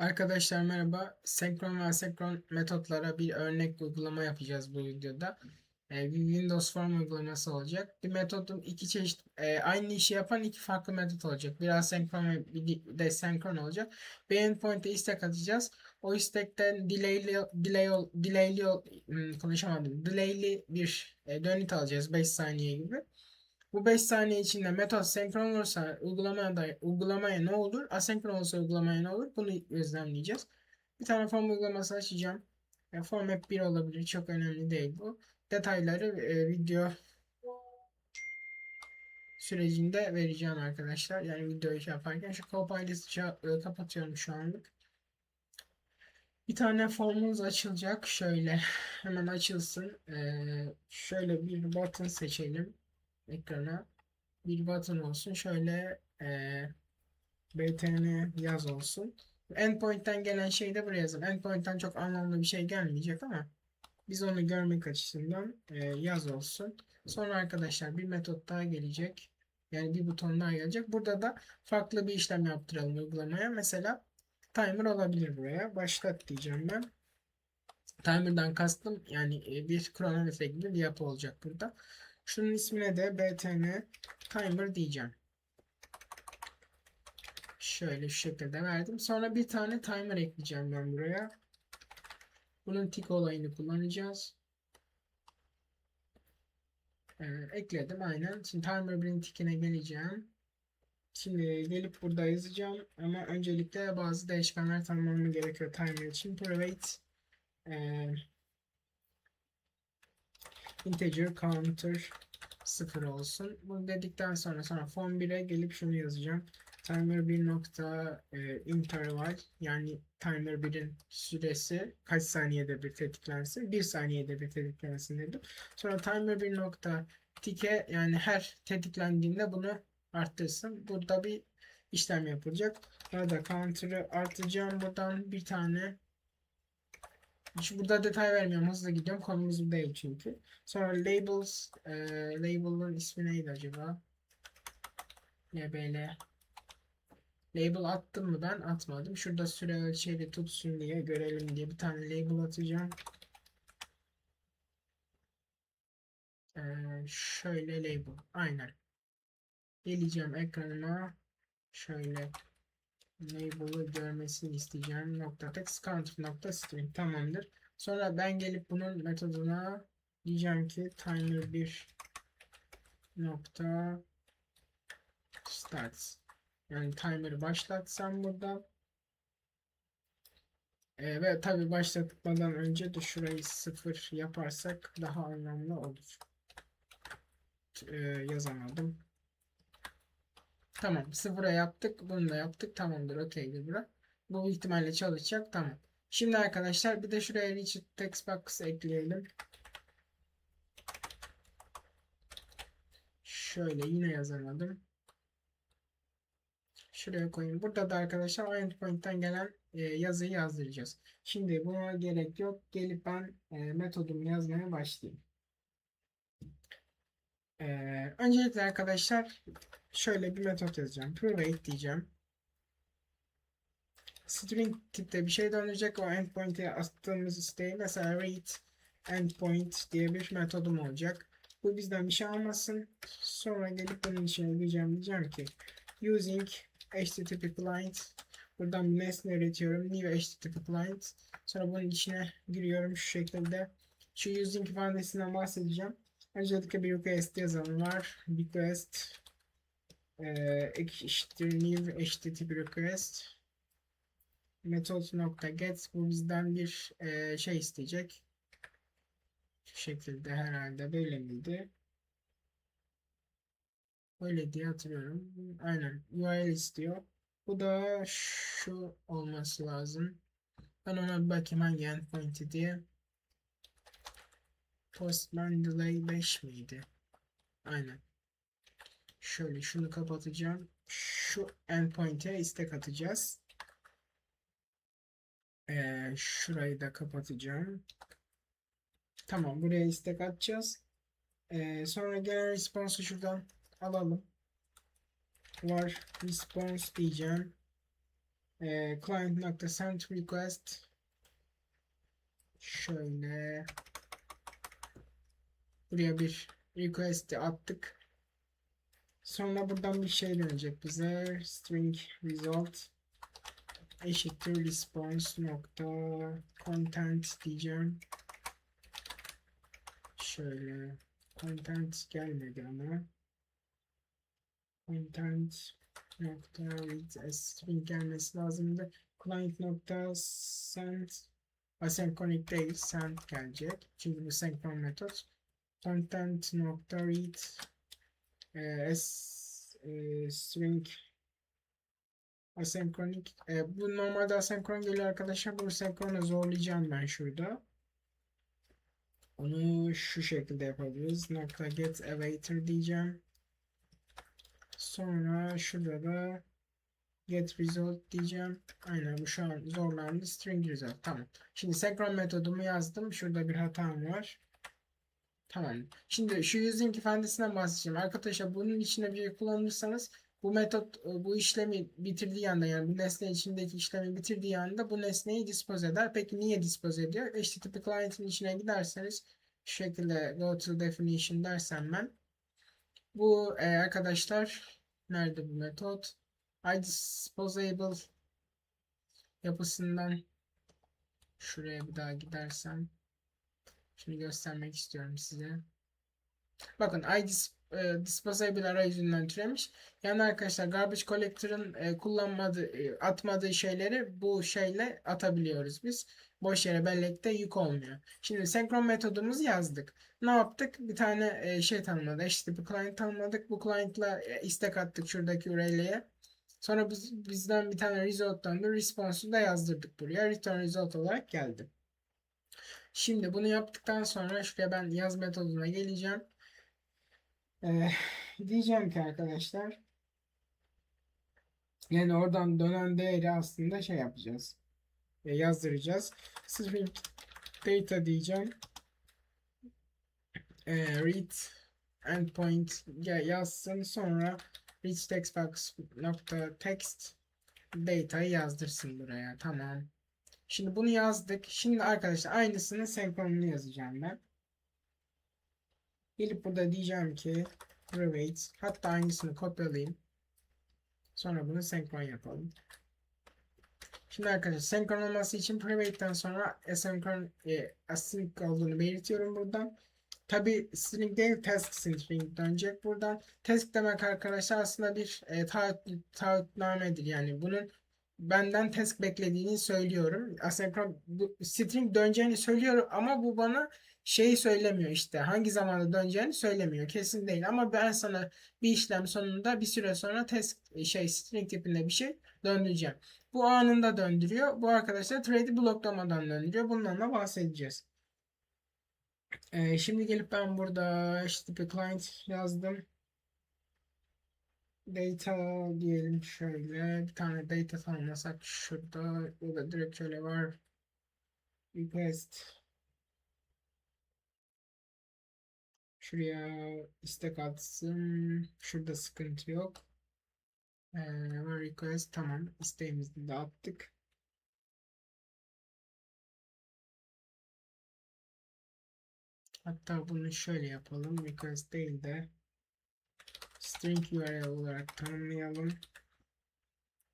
Arkadaşlar merhaba. Senkron ve asenkron metotlara bir örnek uygulama yapacağız bu videoda. Ee, bir Windows Form uygulaması olacak. Bir metodun iki çeşit e, aynı işi yapan iki farklı metot olacak. Bir asenkron ve bir de senkron olacak. Bir endpoint'e istek atacağız. O istekten delayli delay delayli hmm, konuşamadım. Delayli bir e, dönüt alacağız 5 saniye gibi. Bu 5 saniye içinde metot senkron olursa uygulamaya uygulamaya ne olur? Asenkron olursa uygulamaya ne olur? Bunu gözlemleyeceğiz. Bir tane form uygulaması açacağım. E, format 1 olabilir. Çok önemli değil bu. Detayları e, video sürecinde vereceğim arkadaşlar. Yani videoyu şey yaparken şu Copilot'ı e, kapatıyorum şu anlık. Bir tane formumuz açılacak. Şöyle hemen açılsın. Ee, şöyle bir button seçelim ekrana bir button olsun. Şöyle eee btn yaz olsun. Endpoint'ten gelen şey de buraya yazalım. Endpoint'ten çok anlamlı bir şey gelmeyecek ama biz onu görmek açısından eee, yaz olsun. Sonra arkadaşlar bir metot daha gelecek. Yani bir buton daha gelecek. Burada da farklı bir işlem yaptıralım uygulamaya. Mesela timer olabilir buraya. Başlat diyeceğim ben. Timer'dan kastım yani e, bir kronometre gibi bir yapı olacak burada. Şunun ismine de btn timer diyeceğim. Şöyle şu şekilde verdim. Sonra bir tane timer ekleyeceğim ben buraya. Bunun tik olayını kullanacağız. Ee, ekledim aynen. Şimdi timer 1'in tikine geleceğim. Şimdi gelip burada yazacağım ama öncelikle bazı değişkenler tanımlamam gerekiyor timer için. Private e, integer counter 0 olsun. Bunu dedikten sonra sonra form 1'e gelip şunu yazacağım. Timer 1 nokta e, interval yani timer 1'in süresi kaç saniyede bir tetiklensin? 1 saniyede bir tetiklensin dedim. Sonra timer 1 nokta tike yani her tetiklendiğinde bunu arttırsın. Burada bir işlem yapılacak. Burada counter'ı artacağım. Buradan bir tane hiç burada detay vermiyorum. Hızlı gidiyorum. Konumuz bu değil çünkü. Sonra labels. E, label'ın ismi neydi acaba? LBL. Label attım mı ben? Atmadım. Şurada süre ölçeği tutsun diye görelim diye bir tane label atacağım. E, şöyle label. Aynen. Geleceğim ekranıma. Şöyle label'ı görmesini isteyeceğim. Nokta text counter nokta string tamamdır. Sonra ben gelip bunun metoduna diyeceğim ki timer 1 nokta starts. Yani timer'ı başlatsam burada. Ee, ve tabi başlatmadan önce de şurayı sıfır yaparsak daha anlamlı olur. Ee, yazamadım. Tamam. Sıfıra yaptık. Bunu da yaptık. Tamamdır. Okeydir bura. Bu ihtimalle çalışacak. Tamam. Şimdi arkadaşlar bir de şuraya rigid text box ekleyelim. Şöyle yine yazamadım. Şuraya koyayım. Burada da arkadaşlar endpoint'ten gelen e, yazıyı yazdıracağız. Şimdi buna gerek yok. Gelip ben e, metodumu yazmaya başlayayım. E, öncelikle arkadaşlar şöyle bir metot yazacağım. Private diyeceğim. String tipte bir şey dönecek. O endpoint'e attığımız isteği mesela read endpoint diye bir metodum olacak. Bu bizden bir şey almasın. Sonra gelip bunun içine diyeceğim. Diyeceğim ki using HTTP client buradan bir nesne üretiyorum. New HTTP client. Sonra bunun içine giriyorum şu şekilde. Şu using ifadesinden bahsedeceğim. Öncelikle bir request yazalım var. Request e, eşittir new HTTP request method nokta get bu bizden bir e, şey isteyecek. Şu şekilde herhalde böyle miydi? Öyle diye hatırlıyorum. Aynen. URL istiyor. Bu da şu olması lazım. Ben ona bir bakayım hangi endpoint'i diye. Postman delay 5 miydi? Aynen. Şöyle şunu kapatacağım. Şu endpoint'e istek atacağız. Ee, şurayı da kapatacağım. Tamam buraya istek atacağız. Ee, sonra gelen response'u şuradan alalım. Var response diyeceğim. e, client nokta send request şöyle buraya bir request'i attık. Sonra buradan bir şey dönecek bize. String result eşittir response nokta content diyeceğim. Şöyle content gelmedi ama content nokta a string gelmesi lazımdı. Client nokta send asynchronic değil send gelecek. Çünkü bu senkron metot. Content nokta read e, s e, string asenkronik e, bu normalde asenkron geliyor arkadaşlar. Bunu senkrona zorlayacağım ben şurada. Onu şu şekilde yapabiliriz. Nokta get awaiter diyeceğim. Sonra şurada da get result diyeceğim. Aynen bu şu an zorlandı. String result. Tamam. Şimdi senkron metodumu yazdım. Şurada bir hatam var. Tamam. Şimdi şu using ifadesinden bahsedeceğim. Arkadaşlar bunun içine bir şey kullanırsanız bu metot e, bu işlemi bitirdiği anda yani bu nesne içindeki işlemi bitirdiği anda bu nesneyi dispose eder. Peki niye dispose ediyor? HTTP client'in içine giderseniz şu şekilde go to definition dersem ben bu e, arkadaşlar nerede bu metot? iDisposable yapısından şuraya bir daha gidersem Şimdi göstermek istiyorum size. Bakın iDis e, disposable arayüzünden türemiş. Yani arkadaşlar garbage collector'ın e, kullanmadığı, e, atmadığı şeyleri bu şeyle atabiliyoruz biz. Boş yere bellekte yük olmuyor. Şimdi senkron metodumuzu yazdık. Ne yaptık? Bir tane e, şey tanımladık. HTTP client tanımladık. Bu client'la e, istek attık şuradaki URL'ye. Sonra biz, bizden bir tane result'tan da response'u da yazdırdık buraya. Return result olarak geldi. Şimdi bunu yaptıktan sonra şuraya ben yaz metoduna geleceğim. Ee, diyeceğim ki arkadaşlar yani oradan dönen değeri aslında şey yapacağız. E, yazdıracağız. String data diyeceğim. E, read endpoint yazsın sonra reach text box nokta text data'yı yazdırsın buraya. Tamam. Şimdi bunu yazdık. Şimdi arkadaşlar aynısının senkronunu yazacağım ben. Gelip burada diyeceğim ki private hatta aynısını kopyalayayım. Sonra bunu senkron yapalım. Şimdi arkadaşlar senkron olması için private'den sonra asynkron e, async olduğunu belirtiyorum buradan. Tabi string değil task string dönecek buradan. Task demek arkadaşlar aslında bir e, taahhüt, taahhütnamedir. Yani bunun benden task beklediğini söylüyorum. Asenkron string döneceğini söylüyorum ama bu bana şeyi söylemiyor işte hangi zamanda döneceğini söylemiyor. Kesin değil ama ben sana bir işlem sonunda bir süre sonra task şey string tipinde bir şey döndüreceğim. Bu anında döndürüyor. Bu arkadaşlar trade'i bloklamadan döndürüyor. Bundan da bahsedeceğiz. Ee, şimdi gelip ben burada bir client yazdım data diyelim şöyle bir tane data tanımlasak şurada ya da direkt şöyle var. Request. Şuraya istek atsın. Şurada sıkıntı yok. Ee, var request tamam isteğimizi de attık. Hatta bunu şöyle yapalım request değil de string URL olarak tanımlayalım.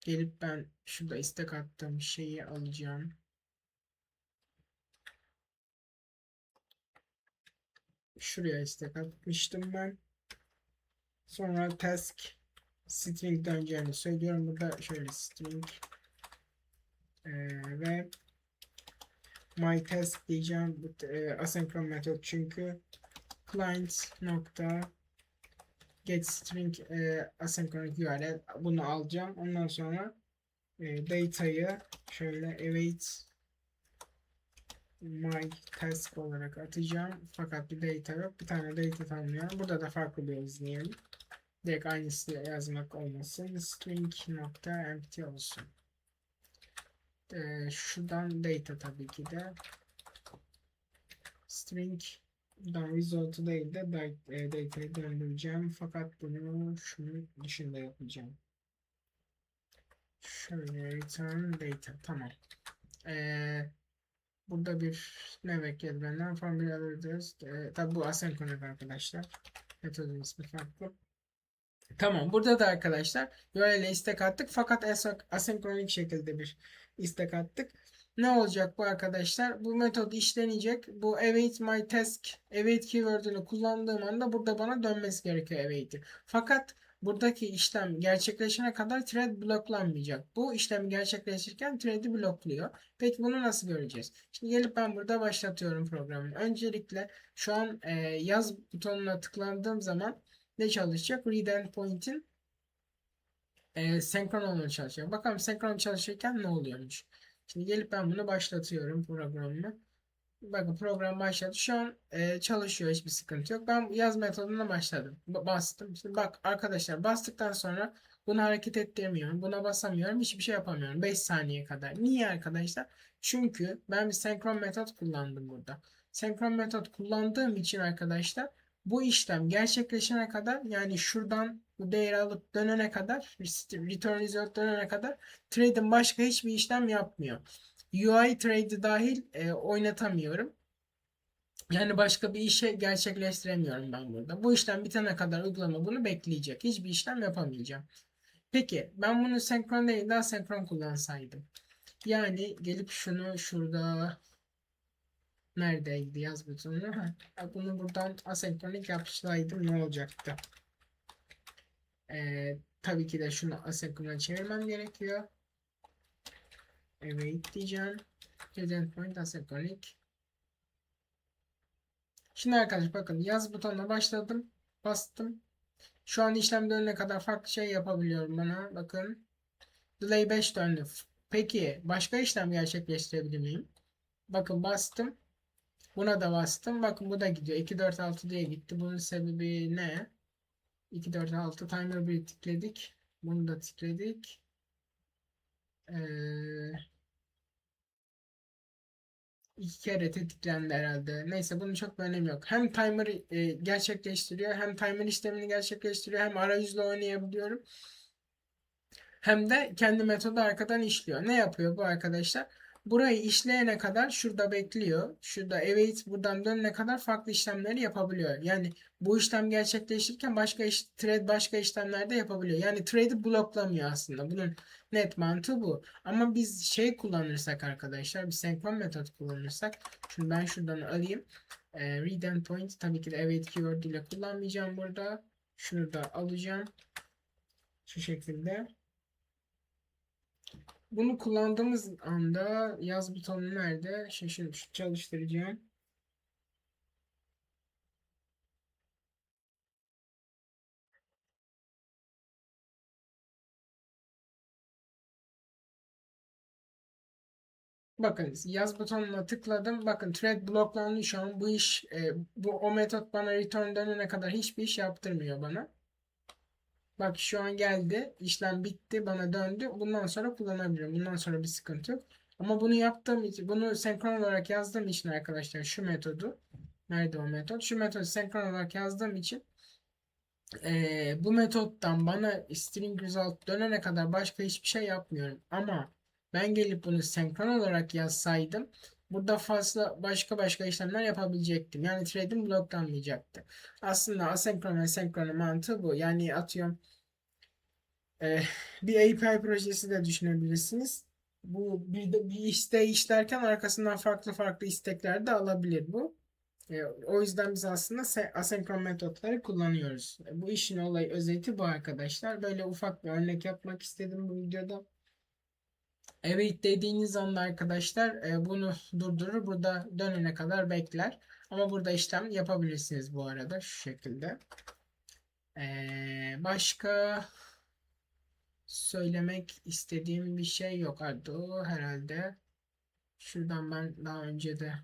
Gelip ben şurada istek attığım şeyi alacağım. Şuraya istek atmıştım ben. Sonra task string döneceğini söylüyorum. Burada şöyle string ee, ve my task diyeceğim. Bu e, asenkron metot çünkü client nokta get string e, asynchronic URL bunu alacağım. Ondan sonra e, data'yı şöyle await my task olarak atacağım. Fakat bir data yok. Bir tane data tanımlayalım. Burada da farklı bir izleyelim. Direkt aynısı yazmak olmasın. String nokta empty olsun. Ee, şuradan data tabii ki de. String Buradan result'u değil de e, data'yı döndüreceğim. Fakat bunu şunun dışında yapacağım. Şöyle return data. Tamam. Ee, burada bir ne bekledi benden? Bir alırız. Ee, tabi bu asenkronik arkadaşlar. Metodun ismi farklı. Tamam. Burada da arkadaşlar böyle istek attık. Fakat asenkronik şekilde bir istek attık. Ne olacak bu arkadaşlar? Bu metod işlenecek. Bu await my task, await keyword'ünü kullandığım anda burada bana dönmesi gerekiyor await'i. Fakat buradaki işlem gerçekleşene kadar thread bloklanmayacak. Bu işlemi gerçekleşirken thread'i blokluyor. Peki bunu nasıl göreceğiz? Şimdi gelip ben burada başlatıyorum programı. Öncelikle şu an e, yaz butonuna tıklandığım zaman ne çalışacak? Read endpoint'in e, senkron olmaya çalışacak. Bakalım senkron çalışırken ne oluyormuş. Şimdi gelip ben bunu başlatıyorum programımı. Bakın program başladı. Şu an e, çalışıyor. Hiçbir sıkıntı yok. Ben yaz metoduna başladım. Ba- bastım. Şimdi bak arkadaşlar bastıktan sonra bunu hareket ettiremiyorum. Buna basamıyorum. Hiçbir şey yapamıyorum. 5 saniye kadar. Niye arkadaşlar? Çünkü ben bir senkron metot kullandım burada. Senkron metot kullandığım için arkadaşlar bu işlem gerçekleşene kadar yani şuradan bu değeri alıp dönene kadar return result dönene kadar trade'in başka hiçbir işlem yapmıyor. UI trade'i dahil e, oynatamıyorum. Yani başka bir işe gerçekleştiremiyorum ben burada. Bu işlem bitene kadar uygulama bunu bekleyecek. Hiçbir işlem yapamayacağım. Peki ben bunu senkron değil de asenkron kullansaydım. Yani gelip şunu şurada neredeydi yaz butonu? Ha, bunu buradan asenkronik yapsaydım ne olacaktı? Ee, tabii ki de şunu asenkrona çevirmem gerekiyor. Evet diyeceğim. Present point asenkronik. Şimdi arkadaşlar bakın yaz butonuna başladım. Bastım. Şu an işlem dönene kadar farklı şey yapabiliyorum bana. Bakın. Delay 5 döndü. Peki başka işlem gerçekleştirebilir miyim? Bakın bastım. Buna da bastım. Bakın bu da gidiyor. 2 4 6 diye gitti. Bunun sebebi ne? 2 4 6 timer 1 tıkladık. Bunu da tıkladık. Ee, iki kere tetiklendi herhalde. Neyse bunun çok bir önemi yok. Hem timer e, gerçekleştiriyor hem timer işlemini gerçekleştiriyor hem arayüzle oynayabiliyorum. Hem de kendi metodu arkadan işliyor. Ne yapıyor bu arkadaşlar? Burayı işleyene kadar şurada bekliyor. Şurada await buradan dönene kadar farklı işlemleri yapabiliyor. Yani bu işlem gerçekleşirken başka iş, thread başka işlemlerde yapabiliyor. Yani thread'i bloklamıyor aslında. Bunun net mantığı bu. Ama biz şey kullanırsak arkadaşlar bir senkron metot kullanırsak şimdi ben şuradan alayım. E, read endpoint tabii ki de await keyword ile kullanmayacağım burada. Şunu da alacağım. Şu şekilde. Bunu kullandığımız anda yaz butonu nerede? Şaşırdım. Çalıştıracağım. Bakın yaz butonuna tıkladım. Bakın thread bloklandı şu an. Bu iş e, bu o metot bana return dönene kadar hiçbir iş yaptırmıyor bana. Bak şu an geldi. İşlem bitti. Bana döndü. Bundan sonra kullanabilirim. Bundan sonra bir sıkıntı yok. Ama bunu yaptığım için, bunu senkron olarak yazdığım için arkadaşlar şu metodu. Nerede o metot? Şu metodu senkron olarak yazdığım için eee, bu metottan bana string result dönene kadar başka hiçbir şey yapmıyorum. Ama ben gelip bunu senkron olarak yazsaydım burada fazla başka başka işlemler yapabilecektim. Yani thread'im bloklanmayacaktı. Aslında asenkron ve senkron mantığı bu. Yani atıyorum e, bir API projesi de düşünebilirsiniz. Bu bir, de, bir isteği işlerken arkasından farklı farklı istekler de alabilir bu. E, o yüzden biz aslında se- asenkron metotları kullanıyoruz. Bu işin olayı özeti bu arkadaşlar. Böyle ufak bir örnek yapmak istedim bu videoda. Evet dediğiniz anda arkadaşlar e, bunu durdurur. Burada dönene kadar bekler. Ama burada işlem yapabilirsiniz bu arada şu şekilde. E, başka söylemek istediğim bir şey yok. Ardo herhalde. Şuradan ben daha önce de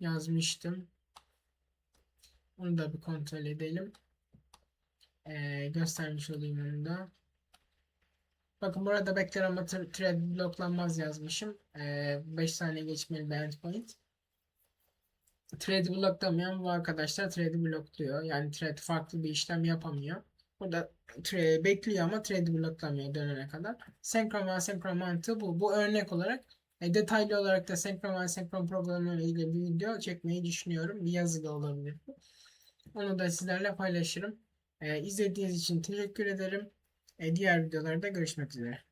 yazmıştım. Onu da bir kontrol edelim. E, göstermiş olayım onu da. Bakın burada bekler ama thread bloklanmaz yazmışım. 5 saniye geçmeli bir endpoint. Thread'i bloklamayan bu arkadaşlar thread'i blokluyor. Yani thread farklı bir işlem yapamıyor. Burada bekliyor ama trade bloklamıyor dönene kadar. Senkron ve asenkron mantığı bu. Bu örnek olarak e, detaylı olarak da senkron ve asenkron programları ile bir video çekmeyi düşünüyorum. Bir yazı da olabilir. Onu da sizlerle paylaşırım. E, izlediğiniz için teşekkür ederim. E, diğer videolarda görüşmek üzere.